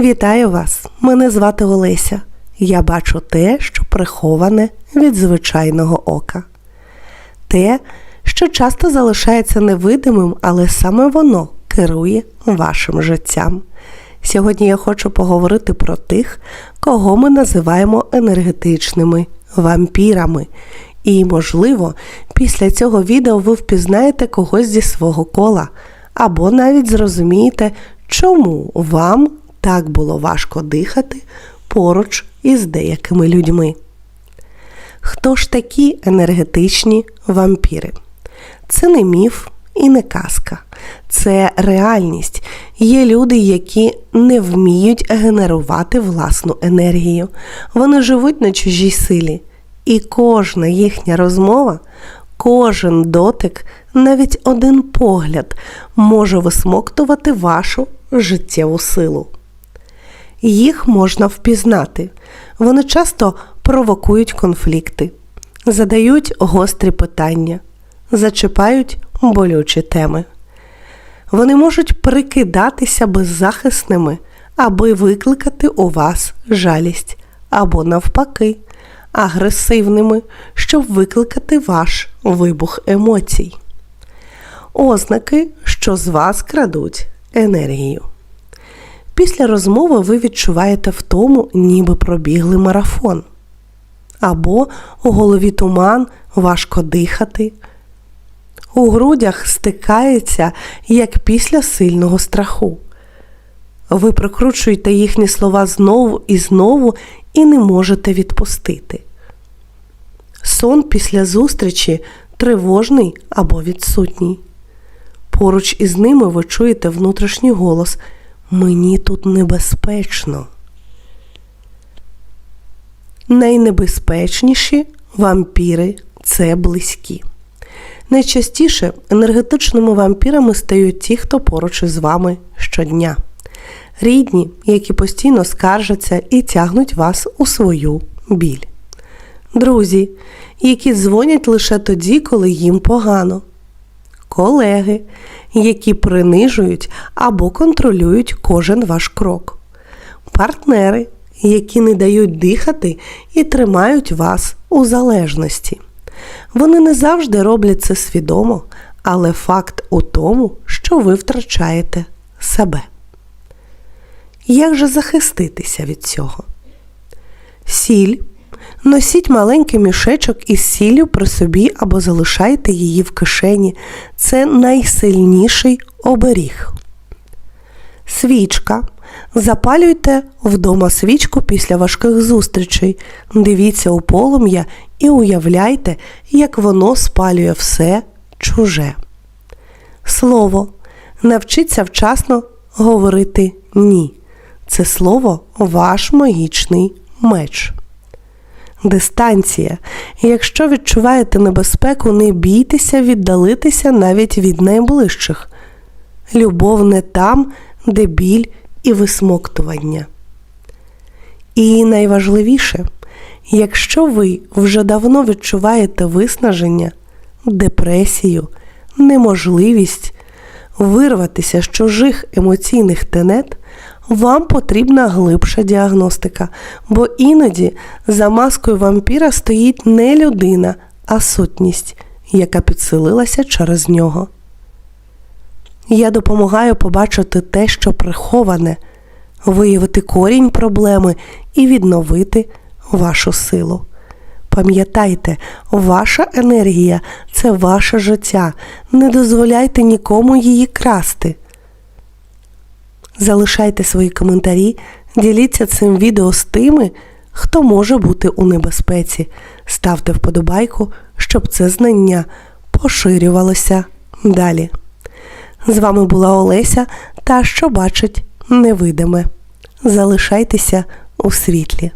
Вітаю вас! Мене звати Олеся. Я бачу те, що приховане від звичайного ока. Те, що часто залишається невидимим, але саме воно керує вашим життям. Сьогодні я хочу поговорити про тих, кого ми називаємо енергетичними вампірами. І, можливо, після цього відео ви впізнаєте когось зі свого кола, або навіть зрозумієте, чому вам так було важко дихати поруч із деякими людьми. Хто ж такі енергетичні вампіри? Це не міф і не казка, це реальність. Є люди, які не вміють генерувати власну енергію. Вони живуть на чужій силі. І кожна їхня розмова, кожен дотик, навіть один погляд може висмоктувати вашу життєву силу. Їх можна впізнати. Вони часто провокують конфлікти, задають гострі питання, зачіпають болючі теми. Вони можуть прикидатися беззахисними, аби викликати у вас жалість, або навпаки, агресивними, щоб викликати ваш вибух емоцій. Ознаки, що з вас крадуть енергію. Після розмови ви відчуваєте втому, ніби пробігли марафон. Або у голові туман, важко дихати. У грудях стикається, як після сильного страху. Ви прокручуєте їхні слова знову і знову і не можете відпустити. Сон після зустрічі тривожний або відсутній. Поруч із ними ви чуєте внутрішній голос Мені тут небезпечно. Найнебезпечніші вампіри це близькі. Найчастіше енергетичними вампірами стають ті, хто поруч із вами щодня. Рідні, які постійно скаржаться і тягнуть вас у свою біль. Друзі, які дзвонять лише тоді, коли їм погано. Колеги, які принижують або контролюють кожен ваш крок. Партнери, які не дають дихати і тримають вас у залежності. Вони не завжди роблять це свідомо, але факт у тому, що ви втрачаєте себе. Як же захиститися від цього? Сіль. Носіть маленький мішечок із сіллю при собі або залишайте її в кишені. Це найсильніший оберіг. Свічка. Запалюйте вдома свічку після важких зустрічей. Дивіться у полум'я і уявляйте, як воно спалює все чуже. Слово. Навчіться вчасно говорити ні. Це слово ваш магічний меч. Дистанція. Якщо відчуваєте небезпеку, не бійтеся віддалитися навіть від найближчих. Любов не там, де біль і висмоктування. І найважливіше, якщо ви вже давно відчуваєте виснаження, депресію, неможливість вирватися з чужих емоційних тенет, вам потрібна глибша діагностика, бо іноді за маскою вампіра стоїть не людина, а сутність, яка підселилася через нього. Я допомагаю побачити те, що приховане, виявити корінь проблеми і відновити вашу силу. Пам'ятайте, ваша енергія це ваше життя. Не дозволяйте нікому її красти. Залишайте свої коментарі, діліться цим відео з тими, хто може бути у небезпеці. Ставте вподобайку, щоб це знання поширювалося далі. З вами була Олеся та що бачить невидиме. Залишайтеся у світлі.